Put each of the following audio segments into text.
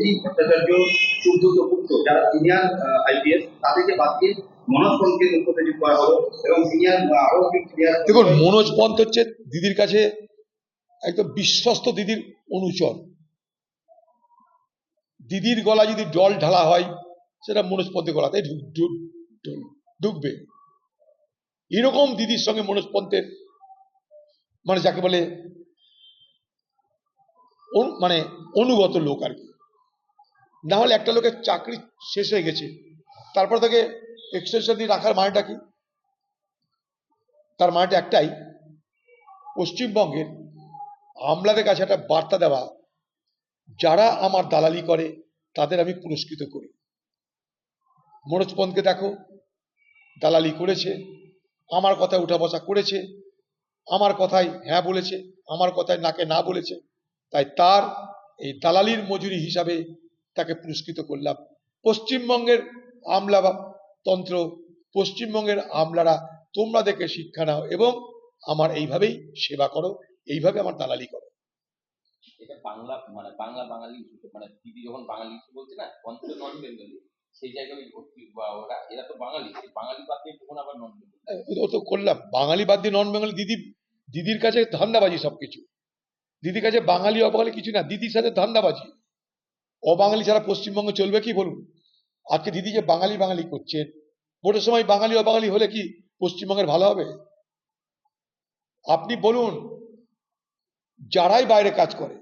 ভট্টাচার্য যারা senior IPS তাদেরকে বাদ দিয়ে মনোজ করা হলো এবং সিনিয়র আরও দেখুন, মনোজ পন্থ হচ্ছে দিদির কাছে একদম বিশ্বস্ত দিদির অনুচর। দিদির গলা যদি জল ঢালা হয়, সেটা মনোজ পন্থের গলাতে ঢুক- ঢুক- ঢুক- ঢুকবে। এরকম দিদির সঙ্গে মনোজ পন্থের মানে যাকে বলে মানে অনুগত লোক আর কি। না হলে একটা লোকের চাকরি শেষ হয়ে গেছে। তারপর তাকে এক্সটেনশন দিয়ে রাখার মানেটা কি? তার মানেটা একটাই, পশ্চিমবঙ্গের আমলাদের কাছে একটা বার্তা দেওয়া, যারা আমার দালালি করে, তাদের আমি পুরস্কৃত করি। মনোজ পন্থকে দেখো, দালালি করেছে, আমার কথায় উঠা বসা করেছে, আমার কথায় হ্যাঁ বলেছে, আমার কথায় নাকে না বলেছে, তাই তার এই দালালির মজুরি হিসাবে তাকে পুরস্কৃত করলাম। পশ্চিমবঙ্গের আমলা বা তন্ত্র পশ্চিমবঙ্গের আমলারা তোমরা দেখে শিক্ষা নাও এবং আমার এইভাবেই সেবা করো এইভাবে আমার দালালি করো। এটা বাংলা মানে বাংলা বাঙালি মানে দিদি যখন বাঙালি বলছে না নন বেঙ্গলি সেই জায়গায় ভর্তি ওরা এরা তো বাঙালি বাঙালি বাদ দিয়ে তখন আবার নন বেঙ্গলি ও তো করলাম। বাঙালি বাদ দিয়ে নন বাঙালি দিদি দিদির কাছে ধান্দাবাজি সবকিছু। দিদির কাছে বাঙালি অবাঙালি কিছু না দিদির সাথে ধান্দাবাজি। অবাঙালি ছাড়া পশ্চিমবঙ্গে চলবে কি বলুন? আজকে দিদি যে বাঙালি বাঙালি করছেন ভোটের সময় বাঙালি অবাঙালি হলে কি পশ্চিমবঙ্গের ভালো হবে? আপনি বলুন, যারাই বাইরে কাজ করে,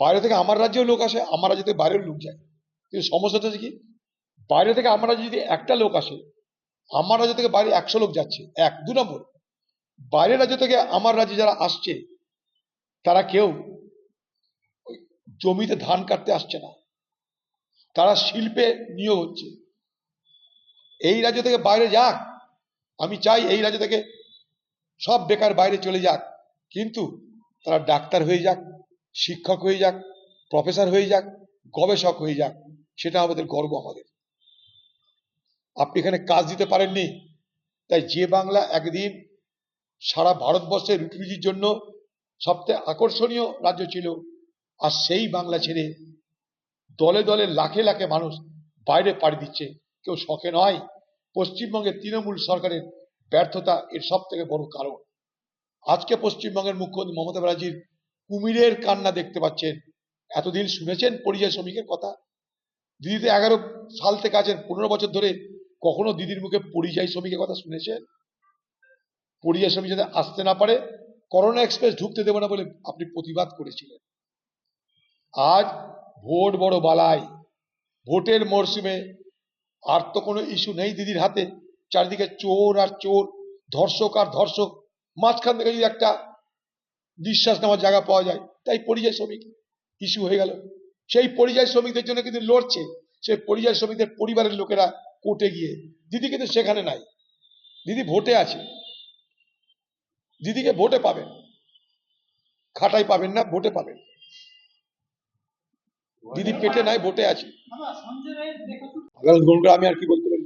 বাইরে থেকে আমার রাজ্যেও লোক আসে, আমার রাজ্য থেকে বাইরেও লোক যায়। কিন্তু সমস্যাটা হচ্ছে কি? বাইরে থেকে আমার রাজ্যে যদি একটা লোক আসে, আমার রাজ্য থেকে বাইরে একশো লোক যাচ্ছে, এক, দু নম্বর। বাইরের রাজ্য থেকে আমার রাজ্যে যারা আসছে, তারা কেউ জমিতে ধান কাটতে আসছে না। তারা শিল্পে নিয়োগ হচ্ছে। এই রাজ্য থেকে বাইরে যাক। আমি চাই এই রাজ্য থেকে সব বেকার বাইরে চলে যাক। কিন্তু তারা ডাক্তার হয়ে যাক, শিক্ষক হয়ে যাক, প্রফেসর হয়ে যাক, গবেষক হয়ে যাক, সেটা আমাদের গর্ব আমাদের। আপনি এখানে কাজ দিতে পারেননি। তাই যে বাংলা একদিন সারা ভারতবর্ষে রুটি রুজির জন্য সবচেয়ে আকর্ষণীয় রাজ্য ছিল আর সেই বাংলা ছেড়ে দলে দলে লাখে লাখে মানুষ বাইরে পাড়ি দিচ্ছে। কেউ শখে নয়, পশ্চিমবঙ্গের তৃণমূল সরকারের ব্যর্থতা এর সব থেকে বড় কারণ। আজকে পশ্চিমবঙ্গের মুখ্যমন্ত্রী মমতা ব্যানার্জির কুমিরের কান্না দেখতে পাচ্ছেন। এতদিন শুনেছেন পরিযায়ী শ্রমিকের কথা? দিদি তো এগারো সাল থেকে আছেন, পনেরো বছর ধরে কখনো দিদির মুখে পরিযায়ী শ্রমিকের কথা শুনেছেন? পরিযায়ী শ্রমিক যাতে আসতে না পারে, করোনা এক্সপ্রেস ঢুকতে দেবে না বলে আপনি প্রতিবাদ করেছিলেন। আজ ভোট বড় বালাই। ভোটের মরশুমে আর তো কোনো ইস্যু নেই দিদির হাতে। চারিদিকে চোর আর চোর, ধর্ষক আর ধর্ষক। মাঝখান থেকে যদি একটা নিঃশ্বাস নেওয়ার জায়গা পাওয়া যায়, তাই পরিযায়ী শ্রমিক ইস্যু হয়ে গেল। সেই পরিযায়ী শ্রমিকদের জন্য কিন্তু লড়ছে। সেই পরিযায়ী শ্রমিকদের পরিবারের লোকেরা কোর্টে গিয়ে, দিদি কিন্তু সেখানে নাই। দিদি ভোটে আছে। দিদিকে ভোটে পাবেন। খাটাই পাবেন না, ভোটে পাবেন। দিদি পেটে নাই ভোটে আছে। আমি আর কি বলতে পারি?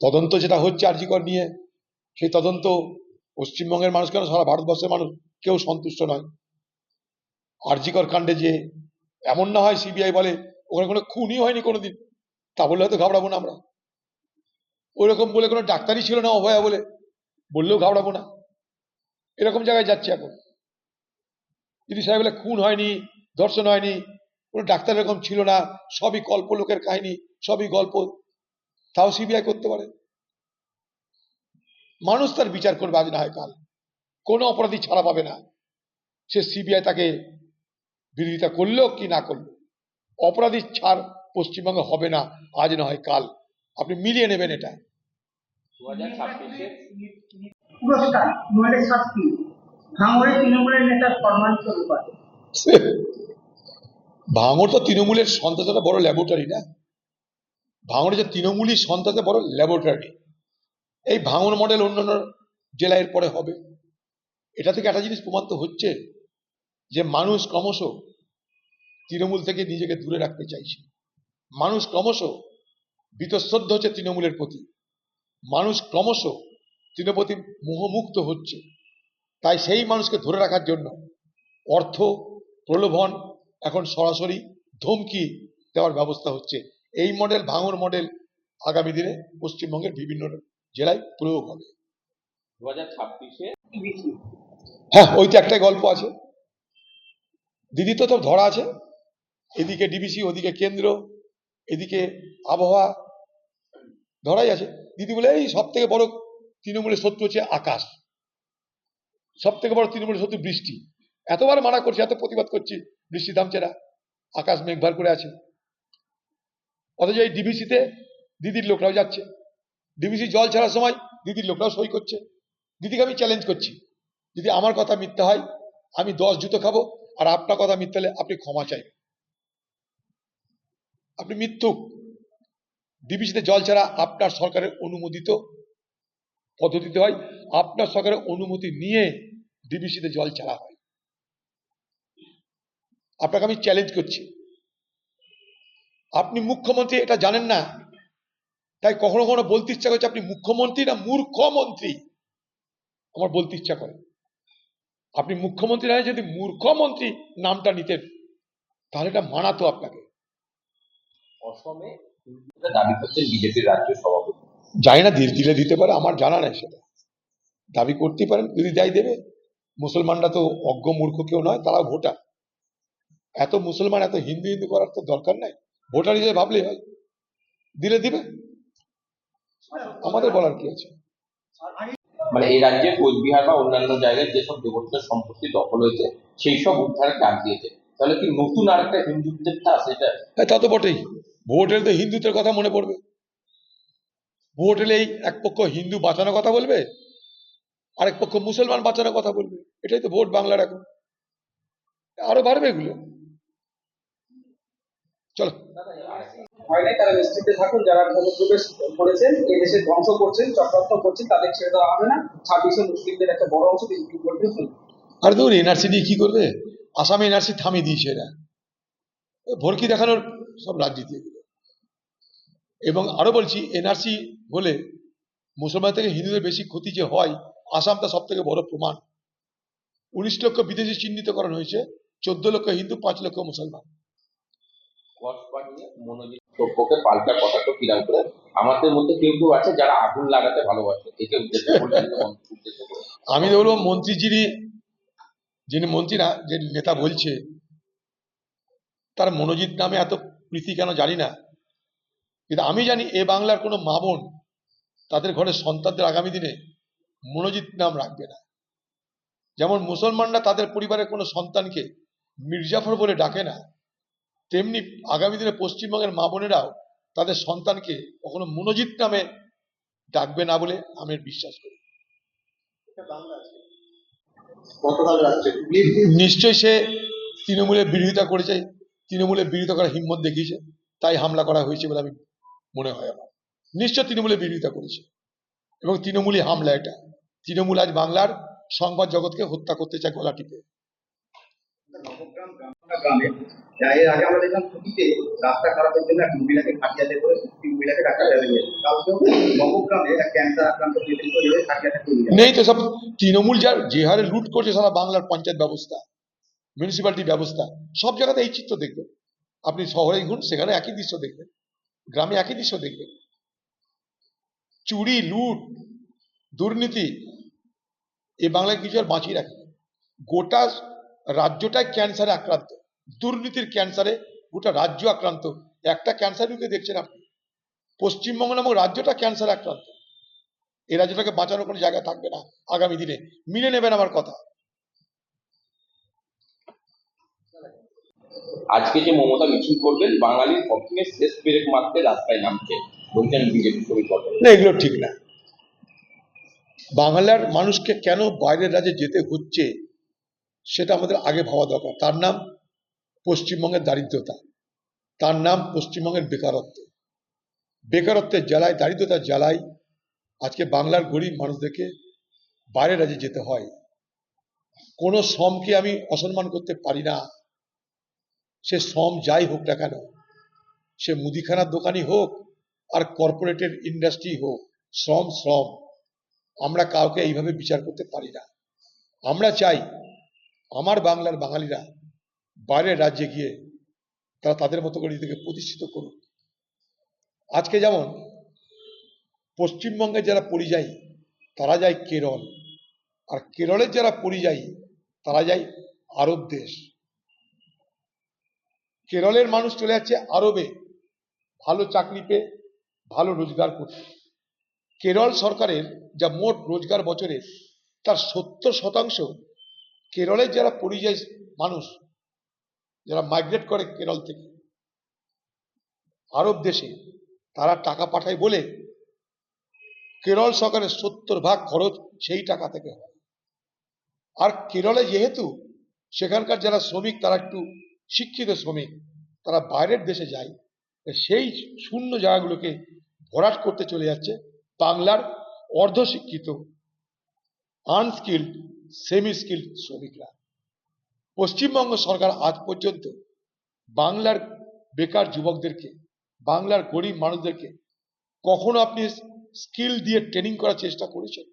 তদন্ত যেটা হচ্ছে আর্জিকর নিয়ে সেই তদন্ত পশ্চিমবঙ্গের মানুষ কেন সারা ভারতবর্ষের মানুষ কেউ সন্তুষ্ট নয়। আর্জিকর কাণ্ডে যে এমন না হয় সিবিআই বলে ওখানে কোনো খুনই হয়নি কোনোদিন। তা বললে হয়তো ঘাবড়াবো না আমরা। ওইরকম বলে কোনো ডাক্তারই ছিল না অভয়া বলে বললেও ঘাবড়াবো না। এরকম জায়গায় যাচ্ছে এখন। যদি সাহেব বলে খুন হয়নি ধর্ষণ হয়নি কোনো ডাক্তার এরকম ছিল না সবই কল্প লোকের কাহিনী সবই গল্প তাও সিবিআই করতে পারে মানুষ তার বিচার করবে আজ না হয় কাল কোনো অপরাধী ছাড়া পাবে না সে সিবিআই তাকে বিরোধিতা করল কি না করল অপরাধীর ছাড় পশ্চিমবঙ্গে হবে না আজ না হয় কাল আপনি মিলিয়ে নেবেন এটা পুরস্কার নোবেলের শাস্তি ভাঙড়ে তৃণমূলের নেতার সম্মানিত রূপায় ভাঙড় তো তৃণমূলের সন্ত্রাসটা বড় ল্যাবরেটরি না? ভাঙড়ে যে তৃণমূলই সন্ত্রাসে বড় ল্যাবরেটরি এই ভাঙড় মডেল অন্যান্য জেলায় পরে হবে। এটা থেকে একটা জিনিস প্রমাণ তো হচ্ছে যে মানুষ ক্রমশ তৃণমূল থেকে নিজেকে দূরে রাখতে চাইছে। মানুষ ক্রমশ বিতশ্রদ্ধ হচ্ছে তৃণমূলের প্রতি। মানুষ ক্রমশ তৃণপ্রতি মোহমুক্ত হচ্ছে। তাই সেই মানুষকে ধরে রাখার জন্য অর্থ, প্রলোভন এখন সরাসরি ধমকি দেওয়ার ব্যবস্থা হচ্ছে। এই মডেল ভাঙর মডেল আগামী দিনে পশ্চিমবঙ্গের বিভিন্ন জেলায় প্রয়োগ হবে। দু হাজার ছাব্বিশে? হ্যাঁ ওই তো একটাই গল্প আছে। দিদি তো তো ধরা আছে। এদিকে ডিবিসি ওদিকে কেন্দ্র এদিকে আবহাওয়া ধরাই আছে। দিদি বলে এই সব থেকে বড় তৃণমূলের শত্রু হচ্ছে আকাশ। সব থেকে বড় তৃণমূলের শত্রু বৃষ্টি। এতবার মানা করছি এত প্রতিবাদ করছি বৃষ্টি থামছে না আকাশ মেঘভার করে আছে। অথচ এই ডিবিসিতে দিদির লোকরাও যাচ্ছে। ডিবিসি জল ছাড়ার সময় দিদির লোকরাও সই করছে। দিদিকে আমি চ্যালেঞ্জ করছি। যদি আমার কথা মিথ্যা হয়, আমি দশ জুতো খাব আর আপনার কথা মিথ্যা হলে আপনি ক্ষমা চাইবেন। আপনি মিথ্যুক। ডিবিসিতে জল ছাড়া আপনার সরকারের অনুমোদিত পদ্ধতিতে হয়। আপনার সরকারের অনুমতি নিয়ে ডিবিসিতে জল ছাড়া হয়। আপনাকে আমি চ্যালেঞ্জ করছি। আপনি মুখ্যমন্ত্রী এটা জানেন না? তাই কখনো কখনো বলতে ইচ্ছা করছে আপনি মুখ্যমন্ত্রী না মূর্খমন্ত্রী আমার বলতে ইচ্ছা করে। আপনি মুখ্যমন্ত্রী নয় যদি মূর্খমন্ত্রী নামটা নিতেন তাহলে এটা মানাতো আপনাকে। অসমে দাবি করছেন বিজেপির রাজ্য সভাপতি। জানি না দিল দিলে দিতে পারে আমার জানা নাই সেটা। দাবি করতেই পারেন যদি যাই দেবে। মুসলমানরা তো অজ্ঞ মূর্খ কেউ নয় তারা ভোটার। এত মুসলমান এত হিন্দু হিন্দু করার তো দরকার নাই। ভোটার হিসেবে ভাবলেই হয়। দিলে দিবে? আমাদের বলার কি আছে? মানে এই রাজ্যে কোচবিহার বা অন্যান্য জায়গায় যেসব দেবতার সম্পত্তি দখল হয়েছে সেই সব উদ্ধারের ডাক দিয়েছে। তাহলে কি নতুন আরেকটা হিন্দুত্বের ঠাস এটা? হ্যাঁ তা তো বটেই। ভোট এলে তো হিন্দুত্বের কথা মনে পড়বে। ভোট এলেই এক পক্ষ হিন্দু বাঁচানোর কথা বলবে আরেক পক্ষ মুসলমান বাঁচানোর কথা বলবে। এটাই তো ভোট বাংলার এখন। আরও বাড়বে এগুলো। চলো। হয় নাই তারা নিশ্চিন্তে থাকুন যারা অনুপ্রবেশ করেছেন এই দেশে ধ্বংস করছেন চক্রান্ত করছেন তাদের ছেড়ে দেওয়া হবে না। ছাব্বিশে মুসলিমদের একটা বড় অংশ বিজেপি করবে আর ধরুন এনআরসি দিয়ে কি করবে? আসামে এনআরসি থামিয়ে দিয়েছে এরা। ভরকি দেখানোর সব রাজনীতি এবং আরও বলছি এনআরসি হলে মুসলমান থেকে হিন্দুদের বেশি ক্ষতি যে হয় আসামটা সব থেকে বড় প্রমাণ। উনিশ লক্ষ বিদেশি চিহ্নিতকরণ হয়েছে চোদ্দ লক্ষ হিন্দু পাঁচ লক্ষ মুসলমান। মনোজিৎ সভ্যকে পাল্টা কথাটা কিরাম করে। আমাদের মধ্যে কেউ কেউ আছে যারা আগুন লাগাতে ভালোবাসে। একে উদ্দেশ্য আমি বলব মন্ত্রী যিনি মন্ত্রী না, যে নেতা বলছে, তার মনোজিৎ নামে এত প্রীতি কেন জানি না। কিন্তু আমি জানি এ বাংলার কোনো মা বোন তাদের ঘরে সন্তানদের আগামী দিনে মনোজিৎ নাম রাখবে না। যেমন মুসলমানরা তাদের পরিবারের কোনো সন্তানকে মির্জাফর বলে ডাকে না। তেমনি আগামী দিনে পশ্চিমবঙ্গের মা বোনেরাও তাদের সন্তানকে কখনো মনোজিৎ নামে ডাকবে না বলে আমি বিশ্বাস করি। নিশ্চয়ই সে তৃণমূলের বিরোধিতা করেছে তৃণমূলের বিরোধিতা করার হিম্মত দেখিয়েছে তাই হামলা করা হয়েছে বলে আমি মনে হয় আমার। নিশ্চয় তৃণমূলের বিরোধিতা করেছে। এবং তৃণমূলই হামলা এটা। তৃণমূল আজ বাংলার সংবাদ জগৎকে হত্যা করতে চায় গলা টিপে। নবগ্রাম গ্রামে। এর আগে আমরা দেখলাম ছুটিতে রাস্তা খারাপের জন্য এক মহিলাকে খাটিয়াতে করে একটি মহিলাকে ডাক্তার কালকেও নবগ্রামে এক ক্যান্সার আক্রান্ত খাটিয়াতে করে নেই তো সব তৃণমূল যার যে হারে লুট করছে সারা বাংলার পঞ্চায়েত ব্যবস্থা মিউনিসিপ্যালিটি ব্যবস্থা সব জায়গাতে এই চিত্র দেখবেন। আপনি শহরে ঘুরুন সেখানে একই দৃশ্য দেখবেন গ্রামে একই দৃশ্য দেখবেন। চুরি লুট দুর্নীতি এ বাংলায় কিছু আর বাঁচিয়ে রাখে গোটা রাজ্যটাই ক্যান্সারে আক্রান্ত। দুর্নীতির ক্যান্সারে গোটা রাজ্য আক্রান্ত। একটা ক্যান্সার রোগী দেখছেন আপনি। পশ্চিমবঙ্গ নামক রাজ্যটা ক্যান্সার আক্রান্ত। এই রাজ্যটাকে বাঁচানোর কোনো জায়গা থাকবে না আগামী দিনে। মিলে নেবেন আমার কথা। আজকে যে মমতা মিছিল করবেন বাঙালির পক্ষে শেষ পেরেক মারতে রাস্তায় নামছে বলছেন বিজেপি না এগুলো ঠিক না। বাংলার মানুষকে কেন বাইরের রাজ্যে যেতে হচ্ছে? সেটা আমাদের আগে ভাবা দরকার। তার নাম পশ্চিমবঙ্গের দারিদ্রতা। তার নাম পশ্চিমবঙ্গের বেকারত্ব। বেকারত্বের জ্বালায়, দারিদ্রতার জ্বালায় আজকে বাংলার গরিব মানুষদেরকে বাইরের রাজ্যে যেতে হয়। কোনো শ্রমকে আমি অসম্মান করতে পারি না। সে শ্রম যাই হোক না কেন, সে মুদিখানার দোকানই হোক আর কর্পোরেটের ইন্ডাস্ট্রি হোক, শ্রম শ্রম। আমরা কাউকে এইভাবে বিচার করতে পারি না। আমরা চাই আমার বাংলার বাঙালিরা বাইরের রাজ্যে গিয়ে তারা তাদের মতো করে নিজেদেরকে প্রতিষ্ঠিত করুক। আজকে যেমন পশ্চিমবঙ্গের যারা পরিযায়ী, তারা যায় কেরল। আর কেরলের যারা পরিযায়ী, তারা যায় আরব দেশ। কেরলের মানুষ চলে যাচ্ছে আরবে। ভালো চাকরি পেয়ে ভালো রোজগার করতে কেরল সরকারের যা মোট রোজগার বছরে, তার সত্তর শতাংশ কেরলের যারা পরিযায়ী মানুষ, যারা মাইগ্রেট করে কেরল থেকে, আরব দেশে, তারা টাকা পাঠায় বলে কেরল সরকারের সত্তর ভাগ খরচ সেই টাকা থেকে হয়। আর কেরলে যেহেতু সেখানকার যারা শ্রমিক, তারা একটু শিক্ষিত শ্রমিক, তারা বাইরের দেশে যায় সেই শূন্য জায়গাগুলোকে ভরাট করতে চলে যাচ্ছে বাংলার অর্ধশিক্ষিত আনস্কিল্ড সেমি স্কিল্ড শ্রমিকরা। পশ্চিমবঙ্গ সরকার আজ পর্যন্ত বাংলার বেকার যুবকদেরকে, বাংলার গরিব মানুষদেরকে কখনো আপনি স্কিল দিয়ে ট্রেনিং করার চেষ্টা করেছেন?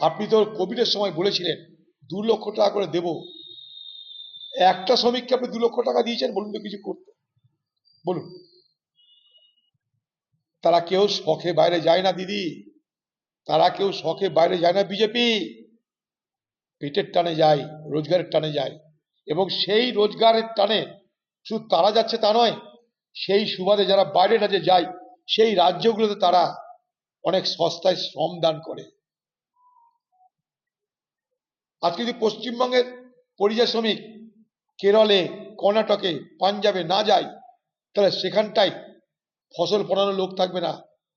আপনি তো কোভিডের সময় বলেছিলেন, দু লক্ষ টাকা করে দেব। একটা শ্রমিককে আপনি দু লক্ষ টাকা দিয়েছেন, বলুন তো কিছু করতে। বলুন। তারা কেউ শখে বাইরে যায় না, দিদি। তারা কেউ শখে বাইরে যায় না, বিজেপি। পেটের টানে যায়, রোজগারের টানে যায় এবং সেই রোজগারের টানে শুধু তারা যাচ্ছে তা নয়, সেই সুবাদে যারা বাইরে রাজ্যে যায়, সেই রাজ্যগুলোতে তারা অনেক সস্তায় শ্রম দান করে। আজকে যদি পশ্চিমবঙ্গের পরিযায়ী শ্রমিক কেরলে, কর্ণাটকে, পাঞ্জাবে না যায়, তাহলে সেখানটায় ফসল ফলানোর লোক থাকবে না,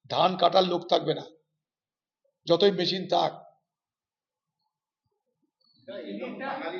ধান কাটার লোক থাকবে না। যতই মেশিন থাক বাঙালি নিয়ে বাঙালি